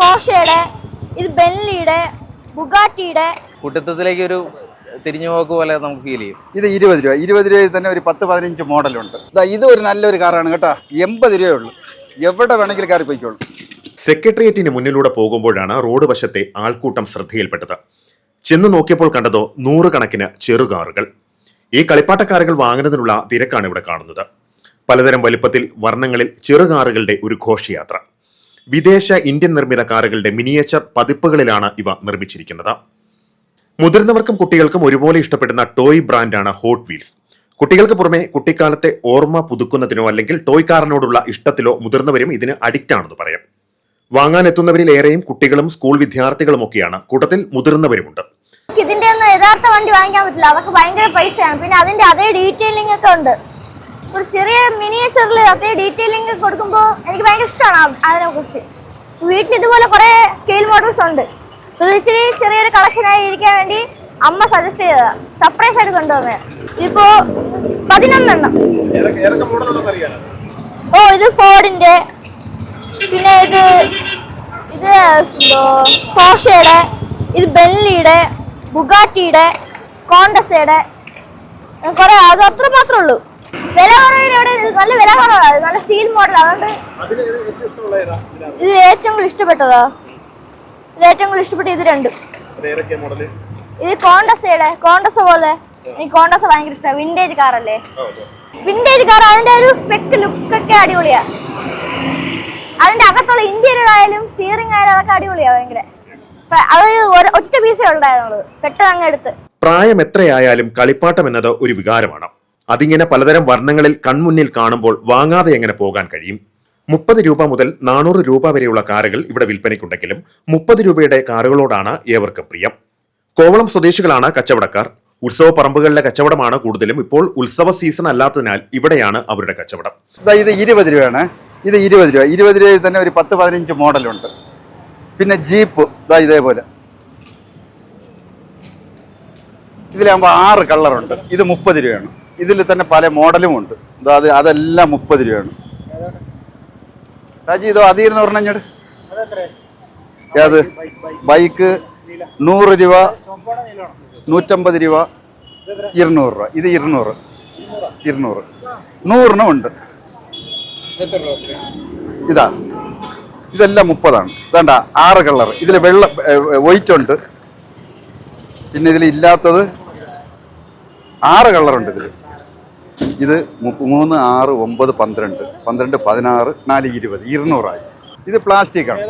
പോഷയുടെ ഇത് ബെൻലിയുടെ ബുഗാട്ടിയുടെ കുട്ടിത്തത്തിലേക്ക് ഒരു തിരിഞ്ഞു തിരിഞ്ഞുപോക്ക് പോലെ നമുക്ക് ഫീൽ ചെയ്യും. ഇത് ഇരുപത് രൂപ. ഇരുപത് രൂപയിൽ തന്നെ ഒരു പത്ത് പതിനഞ്ച് മോഡലുണ്ട്. ഇതാ ഇത് ഒരു നല്ലൊരു കാറാണ് കേട്ടോ. എൺപത് രൂപയേ ഉള്ളൂ. എവിടെ വേണമെങ്കിലും കയറി പോയിക്കോളൂ. സെക്രട്ടേറിയറ്റിന് മുന്നിലൂടെ പോകുമ്പോഴാണ് റോഡ് വശത്തെ ആൾക്കൂട്ടം ശ്രദ്ധയിൽപ്പെട്ടത്. ചെന്ന് നോക്കിയപ്പോൾ കണ്ടതോ നൂറുകണക്കിന് ചെറുകാറുകൾ. ഈ കളിപ്പാട്ടക്കാറുകൾ വാങ്ങുന്നതിനുള്ള തിരക്കാണ് ഇവിടെ കാണുന്നത്. പലതരം വലുപ്പത്തിൽ വർണങ്ങളിൽ ചെറുകാറുകളുടെ ഒരു ഘോഷയാത്ര. വിദേശ ഇന്ത്യൻ നിർമ്മിത കാറുകളുടെ മിനിയേച്ചർ പതിപ്പുകളിലാണ് ഇവ നിർമ്മിച്ചിരിക്കുന്നത്. മുതിർന്നവർക്കും കുട്ടികൾക്കും ഒരുപോലെ ഇഷ്ടപ്പെടുന്ന ടോയ് ബ്രാൻഡാണ് ഹോട്ട് വീൽസ്. കുട്ടികൾക്ക് പുറമെ കുട്ടിക്കാലത്തെ ഓർമ്മ പുതുക്കുന്നതിനോ അല്ലെങ്കിൽ ടോയ് കാറിനോടുള്ള ഇഷ്ടത്തിലോ മുതിർന്നവരും ഇതിന് അഡിക്റ്റ് ആണെന്ന് പറയാം. വാങ്ങാൻ എത്തുന്നവരിൽ ഏറെയും കുട്ടികളും സ്കൂൾ വിദ്യാർത്ഥികളും ഒക്കെയാണ്. കൂട്ടത്തിൽ മുതിർന്നവരുമുണ്ട്. ഇതിന്റെ യഥാർത്ഥ വണ്ടി വാങ്ങിക്കാൻ പറ്റില്ല. അതൊക്കെ ഭയങ്കര പൈസയാണ്. പിന്നെ അതിന്റെ അതേ ഡീറ്റെയിലിംഗ് ഒക്കെ ഉണ്ട്. ഒരു ചെറിയ മിനിയേച്ചറിൽ അതേ ഡീറ്റെയിലിംഗ് കൊടുക്കുമ്പോൾ എനിക്ക് ഭയങ്കര ഇഷ്ടമാണ് അതിനെ കുറിച്ച്. വീട്ടിൽ ഇതുപോലെ കുറെ സ്കെയിൽ മോഡൽസ് ഉണ്ട്. ഇത് ഇച്ചിരി ചെറിയൊരു കളക്ഷനായി ഇരിക്കാൻ വേണ്ടി അമ്മ സജസ്റ്റ് ചെയ്തതാ. സർപ്രൈസ് ആയിട്ട് കൊണ്ടുവന്നേ. ഇപ്പോ പതിനൊന്നെണ്ണം. ഓ ഇത് ഫോർഡിന്റെ. പിന്നെ ഇത് ഇത് പോഷയുടെ ഇത് ബെൻലിയുടെ ബുഗാട്ടിയുടെ കോണ്ടസയുടെ കുറെ അത് അത്ര മാത്രമേ ഉള്ളൂ. വില കുറവിനോട് ഇത് നല്ല വില കുറവാണ് നല്ല സ്റ്റീൽ മോഡൽ. അതുകൊണ്ട് ഇത് ഏറ്റവും കൂടുതൽ ഇഷ്ടപ്പെട്ടതാ. ഇത് ഏറ്റവും കൂടുതൽ ഇഷ്ടപ്പെട്ട ഇത് രണ്ടും. ഇത് കോണ്ടസയുടെ കോണ്ടസ് പോലെ. എനിക്ക് കോണ്ടസ് ഭയങ്കര ഇഷ്ടമാണ് വിന്റേജ് കാറല്ലേ വിന്റേജ് കാർ അതിന്റെ ഒരു സ്പെക്ക് ലുക്ക് ഒക്കെ അടിപൊളിയാ. അതിന്റെ അകത്തുള്ള ഇന്റീരിയർ ആയാലും സീറിംഗ് ആയാലും അതൊക്കെ അടിപൊളിയാ ഭയങ്കര. അത് ഒരു- ഒറ്റ പീസേ ഉണ്ടായിരുന്നുള്ളൂ പെട്ടെന്ന് അങ്ങ് എടുത്ത്. പ്രായം എത്രയായാലും കളിപ്പാട്ടം എന്നത് ഒരു വികാരമാണ്. അതിങ്ങനെ പലതരം വർണങ്ങളിൽ കൺമുന്നിൽ കാണുമ്പോൾ വാങ്ങാതെ എങ്ങനെ പോകാൻ കഴിയും? മുപ്പത് രൂപ മുതൽ നാനൂറ് രൂപ വരെയുള്ള കാറുകൾ ഇവിടെ വിൽപ്പനയ്ക്കുണ്ടെങ്കിലും മുപ്പത് രൂപയുടെ കാറുകളോടാണ് ഏവർക്കും പ്രിയം. കോവളം സ്വദേശികളാണ് കച്ചവടക്കാർ. ഉത്സവ പറമ്പുകളിലെ കച്ചവടമാണ് കൂടുതലും. ഇപ്പോൾ ഉത്സവ സീസൺ അല്ലാത്തതിനാൽ ഇവിടെയാണ് അവരുടെ കച്ചവടം. ഇതാ ഇരുപത് രൂപയാണ്. ഇത് ഇരുപത് രൂപ. ഇരുപത് രൂപയിൽ തന്നെ ഒരു പത്ത് പതിനഞ്ച് മോഡലുണ്ട്. പിന്നെ ജീപ്പ് ഇതാ ഇതേപോലെ. ഇതിലാകുമ്പോൾ ആറ് കളറുണ്ട്. ഇത് മുപ്പത് രൂപയാണ്. ഇതിൽ തന്നെ പല മോഡലും ഉണ്ട്. അത് അതെല്ലാം മുപ്പത് രൂപയാണ്. സാജി ഇതോ അതിരുന്ന് പറഞ്ഞോട് ഏത്? ബൈക്ക് നൂറ് രൂപ നൂറ്റമ്പത് രൂപ ഇരുന്നൂറ് രൂപ. ഇത് ഇരുന്നൂറ്. ഇരുന്നൂറ്. നൂറിനും ഉണ്ട്. ഇതാ. ഇതെല്ലാം മുപ്പതാണ്. ഇതാണ്ട ആറ് കളർ ഇതിൽ വെള്ള വൈറ്റ് ഉണ്ട്. പിന്നെ ഇതിൽ ഇല്ലാത്തത് ആറ് കളറുണ്ട് ഇതിൽ ഇത് മൂന്ന് ആറ് ഒമ്പത് പന്ത്രണ്ട്. പന്ത്രണ്ട് പതിനാറ് നാല് ഇരുപത്. ഇരുന്നൂറായി. ഇത് പ്ലാസ്റ്റിക് ആണ്.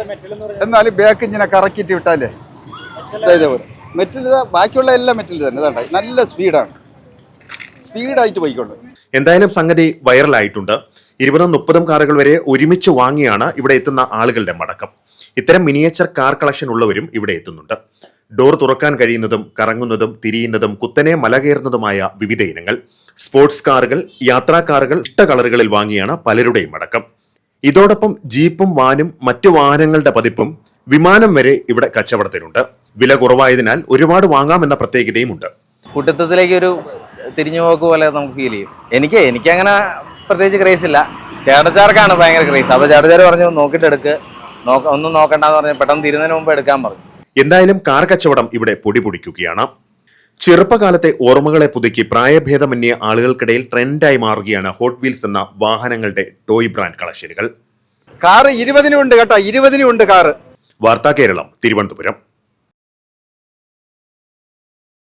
എന്നാലും ബാക്ക് ഇങ്ങനെ കറക്കിയിട്ട് വിട്ടാലേ? ഇതാ ഇതേപോലെ. മെറ്റൽ ഇതാ ബാക്കിയുള്ള എല്ലാം മെറ്റൽ തന്നെ. ഇതാണ്ട് നല്ല സ്പീഡാണ് സ്പീഡായിട്ട് പോയിക്കൊണ്ട് എന്തായാലും സംഗതി വൈറലായിട്ടുണ്ട് ഇരുപതും മുപ്പതും കാറുകൾ വരെ ഒരുമിച്ച് വാങ്ങിയാണ് ഇവിടെ എത്തുന്ന ആളുകളുടെ മടക്കം. ഇത്തരം മിനിയേച്ചർ കാർ കളക്ഷൻ ഉള്ളവരും ഇവിടെ എത്തുന്നുണ്ട്. ഡോർ തുറക്കാൻ കഴിയുന്നതും കറങ്ങുന്നതും തിരിയുന്നതും കുത്തനെ മല കയറുന്നതുമായ വിവിധ ഇനങ്ങൾ. സ്പോർട്സ് കാറുകൾ യാത്രാ കാറുകൾ ഇഷ്ട കളറുകളിൽ വാങ്ങിയാണ് പലരുടെയും അടക്കം. ഇതോടൊപ്പം ജീപ്പും വാനും മറ്റു വാഹനങ്ങളുടെ പതിപ്പും വിമാനം വരെ ഇവിടെ കച്ചവടത്തിനുണ്ട്. വില കുറവായതിനാൽ ഒരുപാട് വാങ്ങാമെന്ന പ്രത്യേകതയും ഉണ്ട്. കുട്ടിത്തത്തിലേക്ക് ഒരു തിരിഞ്ഞുപോക്ക് പോലെ നമുക്ക് ഫീൽ ചെയ്യും. എനിക്ക് എനിക്ക് അങ്ങനെ പ്രത്യേകിച്ച് ക്രേസ് ഇല്ല. ചേട്ടച്ചാർക്കാണ് ഭയങ്കര ക്രേസ് അപ്പൊ ചേട്ടച്ചാർ പറഞ്ഞു നോക്കിയിട്ട് എടുക്ക് നോക്ക ഒന്നും നോക്കണ്ടെന്ന് പറഞ്ഞു പെട്ടെന്ന് തിരുന്നതിന് മുമ്പ് എടുക്കാൻ പറഞ്ഞു. എന്തായാലും കാർ കച്ചവടം ഇവിടെ പൊടി പൊടിക്കുകയാണ് ചെറുപ്പകാലത്തെ ഓർമ്മകളെ പുതുക്കി പ്രായഭേദമന്യേ ആളുകൾക്കിടയിൽ ട്രെൻഡായി മാറുകയാണ് ഹോട്ട് വീൽസ് എന്ന വാഹനങ്ങളുടെ ടോയ് ബ്രാൻഡ് കളക്ഷനുകൾ. കാറ് ഇരുപതിനുണ്ട് കേട്ടോ ഇരുപതിനുണ്ട് കാറ്. വാർത്താ കേരളം തിരുവനന്തപുരം.